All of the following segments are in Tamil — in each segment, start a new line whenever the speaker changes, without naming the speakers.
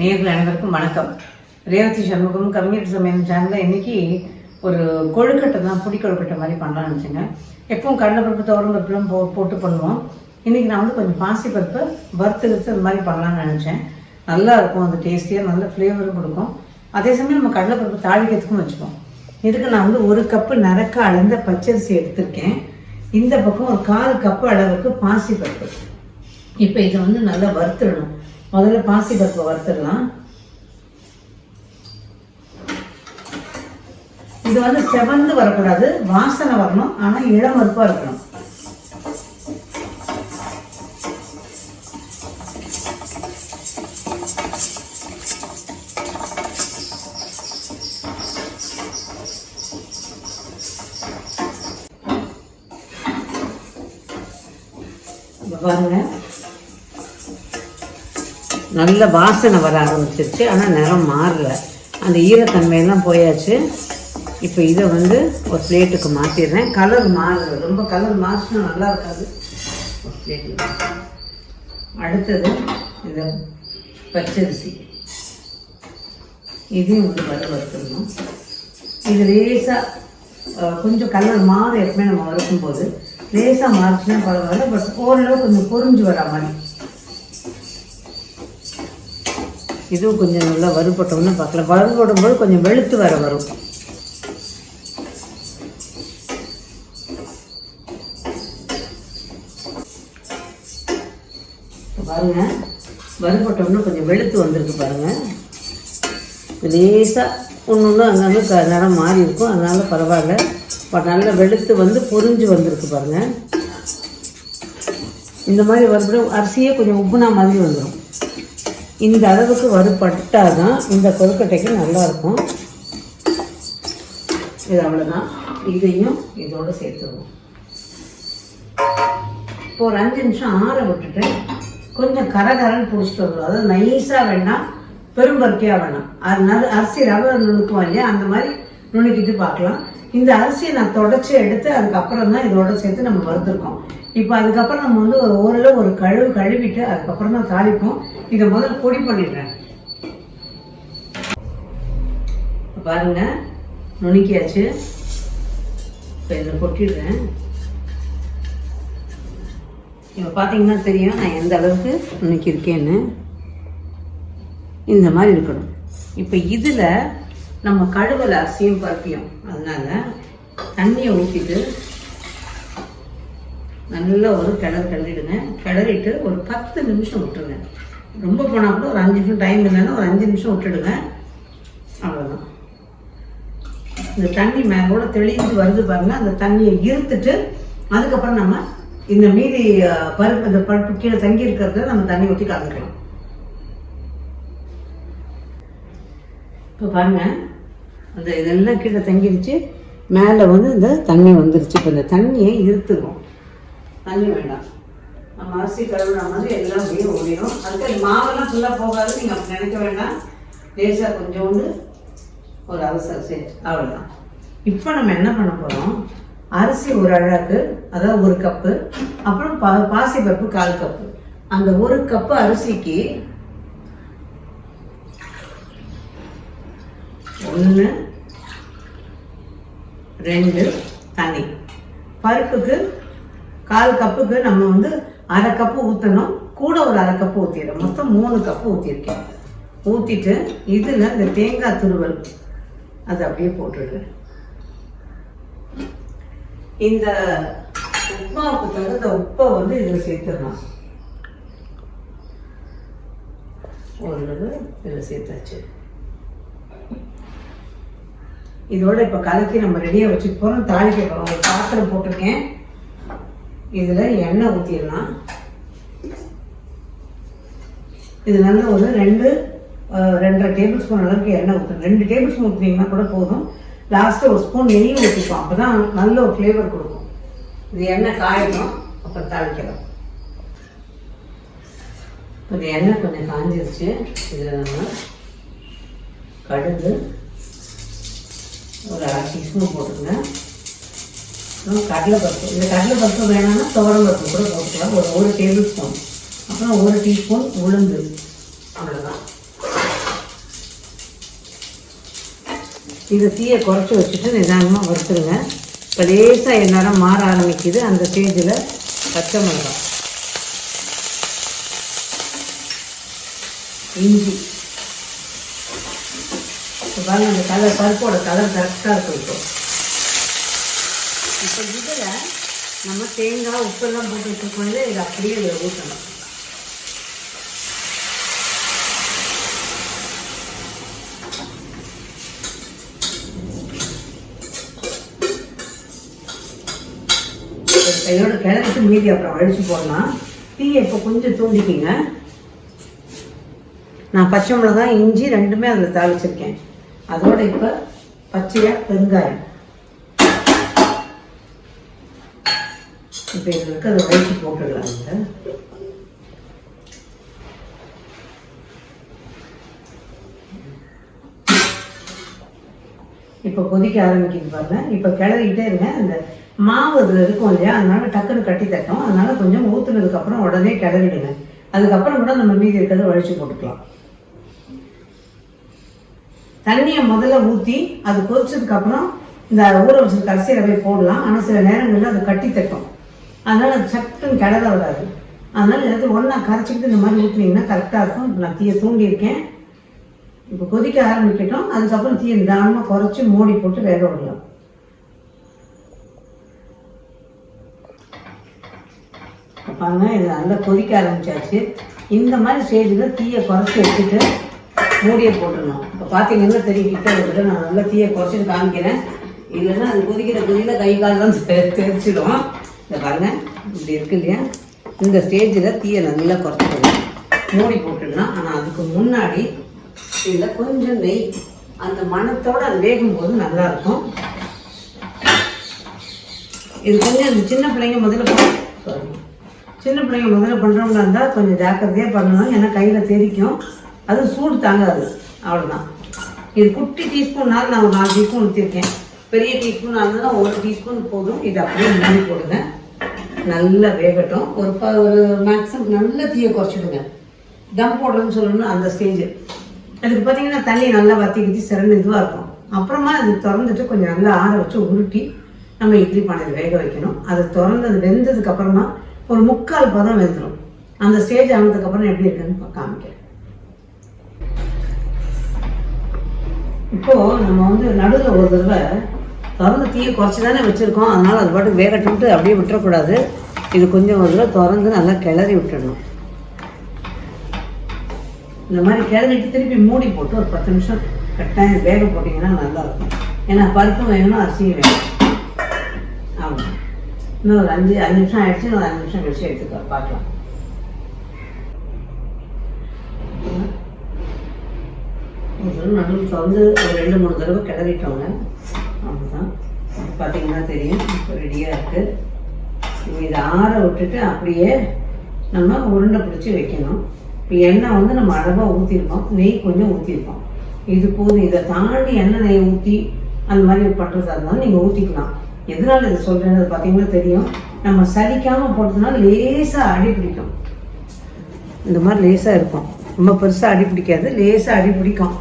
நேர்கள் அனைவருக்கும் வணக்கம். ரேவதி சண்முகம் கம்யூனிட்டி சமையல் சேனலில் இன்னைக்கு ஒரு கொழுக்கட்டை தான் புடி கொழுக்கட்டை மாதிரி பண்ணலாம்னு வச்சுங்க. எப்பவும் கடலைப்பருப்பு துவரம்பருப்புலாம் போ போட்டு பண்ணுவோம். இன்னைக்கு நான் வந்து கொஞ்சம் பாசிப்பருப்பு வறுத்து வச்சு அந்த மாதிரி பண்ணலாம்னு நினச்சேன். நல்லா இருக்கும் அது டேஸ்டியாக நல்ல ஃப்ளேவரும் கொடுக்கும். அதே சமயம் நம்ம கடலைப்பருப்பு தாளிக்கிறதுக்கும் வச்சுப்போம். இதுக்கு நான் வந்து ஒரு கப்பு நரக்க அளந்த பச்சரிசி எடுத்திருக்கேன். இந்த பக்கம் ஒரு கால் கப்பு அளவுக்கு பாசிப்பருப்பு இப்போ இதை வந்து நல்லா வறுத்துடணும். முதல்ல பாசி பருப்பை வறுத்துடலாம். இது வந்து செவந்து வரக்கூடாது. வாசனை வரணும். ஆனா இளம் பருப்பா இருக்கணும். பாருங்க. நல்ல வாசனை வர ஆரம்பிச்சிருச்சு. ஆனால் நிறம் மாறல. அந்த ஈரத்தன்மையெல்லாம் போயாச்சு. இப்போ இதை வந்து ஒரு பிளேட்டுக்கு மாற்றிடுறேன் கலர் மாறுது. ரொம்ப கலர் மாறினா நல்லா இருக்காது. ஒரு பிளேட்டுக்கு அடுத்தது இந்த பச்சரிசி. இதையும் வந்து வர இது லேசாக கொஞ்சம் கலர் மாறும் எப்பவுமே நம்ம வறுக்கும் போது லேசாக மாறுச்சுன்னா பரவாயில்ல பட் ஓரளவு கொஞ்சம் பொறிஞ்சு வரா மாதிரி. இதுவும் கொஞ்சம் நல்லா வறுபட்டோம்னு பார்க்கலாம். வறுபடும் போது கொஞ்சம் வெளுத்து வர வரும். பாருங்க. வறுபட்டோம்னு கொஞ்சம் வெளுத்து வந்திருக்கு பாருங்க. லேசாக ஒன்று ஒன்று அங்கங்கே க நிறம் மாறி இருக்கும். அதனால பரவாயில்ல. இப்போ நல்லா வெளுத்து வந்து பொறிஞ்சு வந்திருக்கு பாருங்க. இந்த மாதிரி வறுபடும் அரிசியே கொஞ்சம் உப்புனா மாதிரி வந்துடும் இந்த அளவுக்கு வறுபட்டால் தான் இந்த கொழுக்கட்டைக்கு நல்லா இருக்கும் இது அவ்வளோதான் இதையும் இதோடு சேர்த்துருவோம். இப்போ ஒரு அஞ்சு நிமிஷம் ஆற விட்டுட்டு கொஞ்சம் கரகரன்னு பிடிச்சிட்டு வந்துடும் அதாவது நைஸாக வேண்டாம் பெரும்பருக்கையாக வேணாம். அதனால அரிசி ரவை நுணுக்குவோம் இல்லையா? அந்த மாதிரி நுணுக்கிட்டு பார்க்கலாம். இந்த அரிசியை நான் தொடச்சி எடுத்து அதுக்கப்புறம் தான் இதோட சேர்த்து நம்ம வறுத்துருக்கோம். இப்போ அதுக்கப்புறம் நம்ம வந்து ஒரு ஓரளவு ஒரு கழுவு கழுவிட்டு அதுக்கப்புறம் தான் தாளிப்போம். இதை முதல்ல பொடி பண்ணிடுறேன். பாருங்க நுணுக்கியாச்சு. இப்போ இதில் கொட்டிடுறேன். இப்போ பார்த்தீங்கன்னா தெரியும் நான் எந்த அளவுக்கு நுணுக்கியிருக்கேன்னு. இந்த மாதிரி இருக்கணும். இப்போ இதில் நம்ம கழுவல அரிசியும் பருப்பியும். அதனால தண்ணியை ஊற்றிட்டு நல்லா ஒரு கிளறு கிளறிடுங்க. கிளறிட்டு ஒரு பத்து நிமிஷம் விட்டுருங்க. ரொம்ப போனால் கூட ஒரு அஞ்சு நிமிஷம் டைம் இல்லைன்னா ஒரு அஞ்சு நிமிஷம் விட்டுடுங்க. அவ்வளோதான் இந்த தண்ணி மேலோட தெளிஞ்சு வருது பாருங்க. அந்த தண்ணியை இருத்துட்டு அதுக்கப்புறம் நம்ம இந்த மீதி பருப்பு இந்த பருப்பு கீழே தங்கி இருக்கிறத நம்ம தண்ணி ஊற்றி கலந்துக்கலாம். இப்போ பாருங்கள் அந்த இதெல்லாம் கீழே தங்கிடுச்சு மேலே வந்து இந்த தண்ணி வந்துருச்சு. இப்போ இந்த தண்ணியை இருத்துக்கும் தண்ணி வேண்டாம். நம்ம அரிசி கழுவுற மாதிரி எல்லாம் அப்படியே ஓடிடும் அதுக்கு மாவெல்லாம் ஃபுல்லாக போகாது. நீங்கள் அப்படி நினைக்க வேண்டாம். லேசாக கொஞ்சோண்டு ஒரு அவசர சரி அவ்வளோதான் இப்போ நம்ம என்ன பண்ண போகிறோம் அரிசி ஒரு அழகு அதாவது ஒரு கப்பு அப்புறம் பா பாசிப்பருப்பு கால் கப்பு. அந்த ஒரு கப்பு அரிசிக்கு ஒன்று ரெண்டு தண்ணி. பருப்புக்கு கால் கப்புக்கு நம்ம வந்து அரை கப்பு ஊற்றணும் கூட ஒரு அரை கப்பு ஊற்றிடுறோம் மொத்தம் மூணு கப்பு ஊற்றிருக்கேன் ஊற்றிட்டு இதில் இந்த தேங்காய் துருவல் அது அப்படியே போட்டுடுறேன். இந்த உப்புமாவுக்கு தகுந்த உப்பை வந்து இதில் சேர்த்துடலாம் ஒரு இதில் சேர்த்தாச்சு. இதோட இப்போ கலக்கி நம்ம ரெடியாக வச்சுட்டு போகிறோம் தாளிக்க போகிறோம் ஒரு பாத்திரம் போட்டிருக்கேன். இதில் எண்ணெய் ஊற்றிடலாம் இது நல்ல ஒரு ரெண்டு ரெண்டரை டேபிள் ஸ்பூன் அளவுக்கு எண்ணெய் ஊற்றணும் ரெண்டு டேபிள் ஸ்பூன் ஊற்றினீங்கன்னா கூட போதும். லாஸ்ட்டு ஒரு ஸ்பூன் நெய் ஊற்றிப்போம் அப்போ தான் நல்ல ஒரு ஃப்ளேவர் கொடுக்கும். இது எண்ணெய் காயணும் அப்புறம் தாளிக்கலாம். இப்போ இந்த எண்ணெய் கொஞ்சம் காஞ்சிருச்சு. இதில் நம்ம கடுகு ஒரு அரை டீஸ்பூன் போட்டுருங்க கடலைப்பருப்பு. இந்த கடலைப்பருப்பு வேணும்னா துவரம்பருப்பு கூட போட்டுக்கலாம். ஒரு ஒரு டேபிள் ஸ்பூன் அப்புறம் ஒரு டீஸ்பூன் உளுந்து. அவ்வளோதான் இதை தீயை குறைச்சி வச்சுட்டு நிதானமாக வறுத்துருங்க. இப்போ லேசாக எந்நேரம் மாற ஆரம்பிக்குது. அந்த ஸ்டேஜில் பச்சை மிளகாய். இஞ்சி. இப்போ பாருங்க அந்த கலர் பருப்போட கலர் கரெக்டாக இருக்கும் இப்போ இப்போ இதில் நம்ம தேங்காய் உப்பெல்லாம் போட்டு வச்சுக்கொண்டு இதை அப்படியே இதில் ஊற்றணும் கையோட கிளறிட்டு மீதி அப்புறம் அழிச்சு போடலாம். டீயை இப்போ கொஞ்சம் தூண்டிக்கிங்க. நான் பச்சை மிளகாய் இஞ்சி ரெண்டுமே அதில் தாளிச்சிருக்கேன். அதோட இப்போ பச்சையாக பெருங்காயம். இப்போ எங்களுக்கு அதை வயிற்று போட்டுடலாம் இங்க. இப்போ கொதிக்க ஆரம்பிக்குது பாருங்க. இப்போ கிளறிக்கிட்டே இருங்க. அந்த மாவு அதுல இருக்கும் இல்லையா? அதனால டக்குன்னு கட்டி தட்டும். அதனால கொஞ்சம் ஊற்றுனதுக்கு அப்புறம் உடனே கிளறிடுங்க. அதுக்கப்புறம் கூட நம்ம மீதி இருக்கிறத வழிச்சு போட்டுக்கலாம். தண்ணியை முதல்ல ஊற்றி அது கொதிச்சதுக்கு அப்புறம் இந்த ஊற வச்சிருக்க அரிசி போய் போடலாம். ஆனால் சில நேரங்களில் அது கட்டி தட்டும். அதனால் அது சட்டுன்னு கிளற வராது அதனால் எல்லாத்தையும் ஒன்றா கரைச்சிக்கிட்டு இந்த மாதிரி ஊற்றினீங்கன்னா கரெக்டாக இருக்கும். நான் தீயை தூண்டியிருக்கேன் இப்போ கொதிக்க ஆரம்பிக்கட்டும். அதுக்கப்புறம் தீயை நிதானமாக குறைச்சி மூடி போட்டு வேக விடலாம். பாருங்க இது நல்லா கொதிக்க ஆரம்பிச்சாச்சு. இந்த மாதிரி ஸ்டேஜில் தீயை குறைச்சி வச்சுட்டு மூடியை போட்டுடணும். இப்போ பார்த்தீங்கன்னா தெரியும் கிட்ட விட்டு நான் நல்லா தீயை குறைச்சிட்டு காமிக்கிறேன். இல்லைன்னா அது கொதிக்கிற கொதியில் கை காலெலாம் தெரிச்சிடும் இந்த பாருங்க. இப்படி இருக்கு இல்லையா? இந்த ஸ்டேஜில் தீயை நல்லா குறைச்சிக்கணும். மூடி போட்டுடலாம். ஆனால் அதுக்கு முன்னாடி இதில் கொஞ்சம் நெய். அந்த மணத்தோடு அது வேகும்போது நல்லா இருக்கும். இது கொஞ்சம் இந்த சின்ன பிள்ளைங்க முதல்ல சின்ன பிள்ளைங்க முதல்ல பண்ணுறவங்களா இருந்தால் கொஞ்சம் ஜாக்கிரதையாக பண்ணணும். ஏன்னா கையில் தெரிக்கும். அது சூடு தாங்காது. அவ்வளோதான் இது குட்டி டீஸ்பூன்னால் நான் ஒரு நாலு டீஸ்பூன் ஊற்றிருக்கேன் பெரிய டீஸ்பூன் இருந்ததுன்னா ஒரு டீஸ்பூன் போதும். இது அப்படியே மூடி போடுங்க. நல்லா வேகட்டும். ஒரு ப ஒரு மேக்ஸிமம் நல்ல தீயை குறைச்சிடுங்க. தம் போடுறதுன்னு சொல்லணும் அந்த ஸ்டேஜ் அதுக்கு பார்த்தீங்கன்னா தண்ணி நல்லா வத்தி குத்தி சிறந்து இதுவாக இருக்கும். அப்புறமா அது திறந்துட்டு கொஞ்சம் நல்லா ஆற வச்சு உருட்டி நம்ம இட்லி பானையில் வேக வைக்கணும். அது திறந்து அது வெந்ததுக்கு அப்புறமா ஒரு முக்கால் பதம் வெந்துடும் அந்த ஸ்டேஜ் ஆனதுக்கப்புறம் எப்படி இருக்குன்னு காமிக்கிறேன். இப்போ நம்ம வந்து நடுவில் ஒரு தடவை திறந்து தீயை குறைச்சி தானே வச்சுருக்கோம். அதனால அது பாட்டுக்கு வேகட்டுன்ட்டு அப்படியே விட்டுறக்கூடாது. இது கொஞ்சம் ஒரு தடவை திறந்து நல்லா கிளறி விட்டுடணும். இந்த மாதிரி கிளறிட்டு திருப்பி மூடி போட்டு ஒரு பத்து நிமிஷம் கட்டாயம் வேக போட்டிங்கன்னா நல்லா இருக்கும் ஏன்னா பருப்பும் வேகணும் அரிசியும் வேணும். ஆமாம் இன்னும் ஒரு அஞ்சு அஞ்சு நிமிஷம் ஆயிடுச்சு இன்னும் ஒரு அஞ்சு நிமிஷம் கழிச்சு எடுத்துக்க பார்க்கலாம். ஒரு தடவை நடுவில் திறந்து ஒரு ரெண்டு மூணு தடவை கிளறிட்டோங்க அப்படிதான் பார்த்தீங்கன்னா தெரியும். இப்போ ரெடியாக இருக்குது இப்போ இதை ஆற விட்டுட்டு அப்படியே நம்ம உருண்டை பிடிச்சி வைக்கணும். இப்போ எண்ணெய் வந்து நம்ம அளவாக ஊற்றிருக்கோம் நெய் கொஞ்சம் ஊற்றிருக்கோம் இது போதும். இதை தாண்டி எண்ணெய் நெய் ஊற்றி அந்த மாதிரி பண்ணுறதா இருந்தாலும் நீங்கள் ஊற்றிக்கலாம் எதனால் இதை சொல்கிறேன்னு பார்த்தீங்கன்னா தெரியும். நம்ம சலிக்காமல் போட்டதுனால லேசாக அடி பிடிக்கும். இந்த மாதிரி லேசாக இருக்கும். ரொம்ப பெருசாக அடி பிடிக்காது. லேசாக அடி பிடிக்கும்.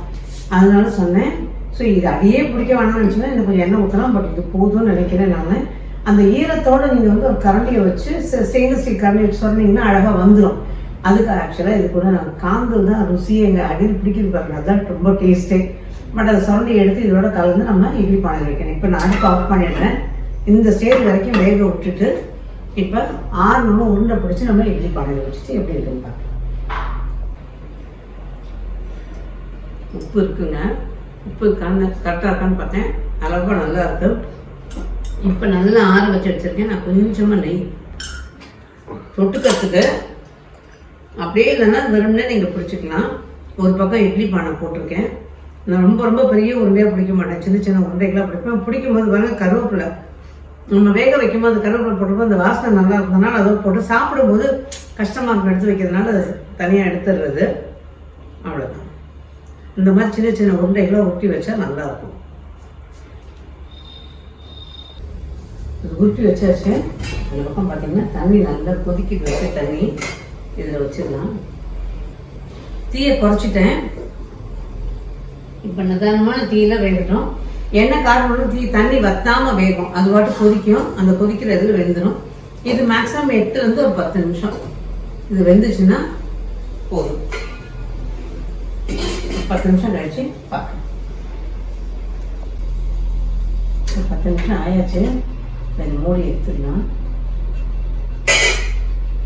அதனால சொன்னேன். ஸோ இது அதையே பிடிக்க வேணாம்னு நினச்சினா இன்னும் கொஞ்சம் எண்ணெய் ஊற்றலாம் பட் இது போதும்னு நினைக்கிறேன் நான். அந்த ஈரத்தோடு நீங்கள் வந்து ஒரு கரண்டியை வச்சு ஸ்டெயின்லெஸ் ஸ்டீல் கரண்டி வச்சு சொன்னீங்கன்னா அழகாக வந்துடும் அதுக்கு ஆக்சுவலாக இது கூட நான் காந்தல் தான் ருசியை எங்கள் அடியில் பிடிக்கிறது பாருங்க. அதுதான் ரொம்ப டேஸ்ட்டே பட் அதை சுரண்டி எடுத்து இதோட கலந்து நம்ம இட்லி பானையில் வைக்கணும். இப்போ நான் அடுப்பு ஆஃப் பண்ணிடுறேன். இந்த ஸ்டேஜ் வரைக்கும் வேக விட்டுட்டு இப்போ ஆறு நம்ம உருண்டை பிடிச்சி நம்ம இட்லி பானையில் வச்சுட்டு எப்படி இருக்குன்னு பார்க்கலாம் உப்பு இருக்குங்க. உப்பு இருக்கான்னு கரெக்டாக இருக்கான்னு பார்த்தேன். அளவாக நல்லா இருக்கு. இப்போ நல்லா ஆற வச்சு வச்சுருக்கேன். நான் கொஞ்சமாக நெய் தொட்டுக்கிறதுக்கு. அப்படியே இல்லைன்னா வெறும்னே நீங்கள் பிடிச்சிக்கலாம். ஒரு பக்கம் இட்லி பானை போட்டிருக்கேன். நான் ரொம்ப ரொம்ப பெரிய உருண்டையாக பிடிக்க மாட்டேன். சின்ன சின்ன உருண்டைகளாக பிடிப்பேன். பிடிக்கும் போது பாருங்க கருவேப்பிலை. நம்ம வேக வைக்கும் போது கருவேப்பிலை போட்டுருப்போம் அந்த வாசனை நல்லா இருந்ததுனால அதை போட்டு சாப்பிடும்போது கஷ்டமாக இருக்கும். எடுத்து வைக்கிறதுனால அது தனியாக எடுத்துடுறது. அவ்வளோதான் இந்த மாதிரி சின்ன சின்ன உருண்டைகளை உருட்டி வச்சா நல்லா இருக்கும் இது உருட்டி வச்சாச்சு. இந்த பக்கம் பார்த்தீங்கன்னா தண்ணி நல்லா கொதிக்க வச்ச தண்ணி இதில் வச்சிடலாம். தீயை குறைச்சிட்டேன். இப்போ நிதானமான தீயில வேகட்டும். எண்ணெய் காரணம் தீ தண்ணி வத்தாம வேகும். அது பாட்டு கொதிக்கும். அந்த கொதிக்கிற இதில் வெந்துடும் இது மேக்ஸிமம் எட்டுலேருந்து ஒரு பத்து நிமிஷம். இது வெந்துச்சுன்னா போதும். பத்து நிமிஷம் கழிச்சு பார்க்கலாம் பத்து நிமிஷம் ஆயாச்சு இந்த மூடி எடுத்துடலாம்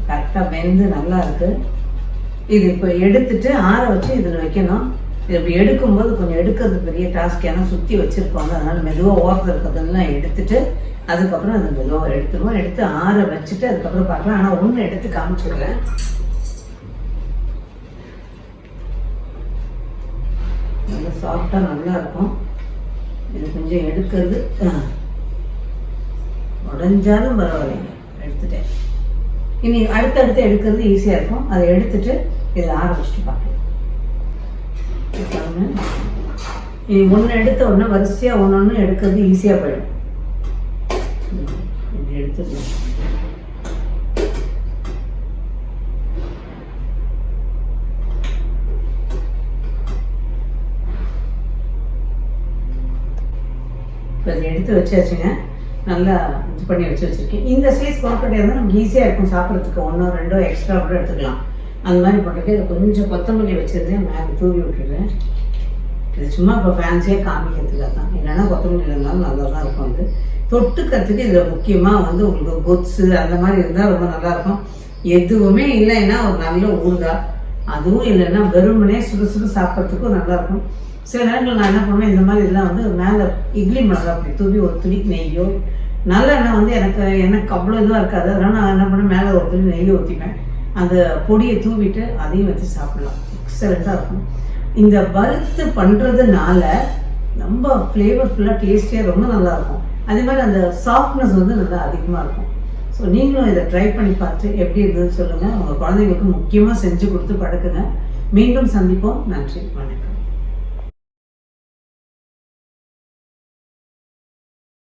கரெக்டாக வெந்து நல்லா இருக்கு இது இப்போ எடுத்துட்டு ஆற வச்சு இதில் வைக்கணும். இது இப்படி எடுக்கும்போது கொஞ்சம் எடுக்கிறது பெரிய டாஸ்க் ஏன்னா சுற்றி வச்சுருக்கோங்க அதனால மெதுவாக ஓரத்தில் இருக்கிறதெல்லாம் எடுத்துட்டு அதுக்கப்புறம் அது மெதுவாக எடுத்துருவோம். எடுத்து ஆற வச்சுட்டு அதுக்கப்புறம் பார்க்கலாம். ஆனால் ஒன்று எடுத்து காமிச்சிடுறேன் நல்லா சாஃப்டாக நல்லா இருக்கும். இது கொஞ்சம் எடுக்கிறது. ஆ. பரவாயில்லைங்க. எடுத்துட்டேன். இனி அடுத்தடுத்து எடுக்கிறது ஈஸியாக இருக்கும். அதை எடுத்துட்டு இதில் ஆரம்பிச்சுட்டு பார்க்கலாம். இனி ஒன்று எடுத்த உடனே வரிசையாக ஒன்று ஒன்று எடுக்கிறது ஈஸியாக போயிடும். ம், எடுத்துக்கலாம். கொஞ்சம் எடுத்து வச்சாச்சுங்க. நல்லா இது பண்ணி வச்சு வச்சிருக்கேன். இந்த சைஸ் கொழுக்கட்டை இருந்தால் நமக்கு ஈஸியாக இருக்கும் சாப்பிட்றதுக்கு. ஒன்றோ ரெண்டோ எக்ஸ்ட்ரா கூட எடுத்துக்கலாம். அந்த மாதிரி போட்டுட்டு இதை கொஞ்சம் கொத்தமல்லி வச்சிருந்தேன். மேலே தூவி விட்டுடுறேன். இது சும்மா இப்போ ஃபேன்சியாக காமிக்கிறதுக்காக தான் இல்லைன்னா கொத்தமல்லி இருந்தாலும் நல்லா தான் இருக்கும் வந்து தொட்டுக்கிறதுக்கு இதில் முக்கியமாக வந்து உங்களுக்கு கொத்ஸு அந்த மாதிரி இருந்தால் ரொம்ப நல்லாயிருக்கும். எதுவுமே இல்லைன்னா ஒரு நல்ல ஊறுகாய். அதுவும் இல்லைன்னா வெறுமனே சுடு சுடு சாப்பிட்றதுக்கும் நல்லாயிருக்கும். சில நேரங்கள் நான் என்ன பண்ணுவேன் இந்த மாதிரி இதெல்லாம் வந்து மேலே இட்லி மிளகா அப்படி தூவி ஒரு துணி நெய்யோ நல்லெண்ணெய் வந்து எனக்கு எனக்கு அவ்வளோ இதுவாக இருக்காது. அதனால் நான் என்ன பண்ணுவேன் மேலே ஒரு துணி நெய்யை ஊற்றிப்பேன் அந்த பொடியை தூவிட்டு அதையும் வச்சு சாப்பிடலாம். எக்ஸலண்ட்டாக இருக்கும். இந்த வறுத்து பண்ணுறதுனால ரொம்ப ஃப்ளேவர்ஃபுல்லாக டேஸ்டியாக ரொம்ப நல்லாயிருக்கும் அதே மாதிரி அந்த சாஃப்ட்னஸ் வந்து நல்லா அதிகமாக இருக்கும். ஸோ நீங்களும் இதை ட்ரை பண்ணி பார்த்து எப்படி இருந்ததுன்னு சொல்லுங்கள் உங்கள் குழந்தைங்களுக்கு முக்கியமாக செஞ்சு கொடுத்து படுக்குங்க மீண்டும் சந்திப்போம். நன்றி. வணக்கம்.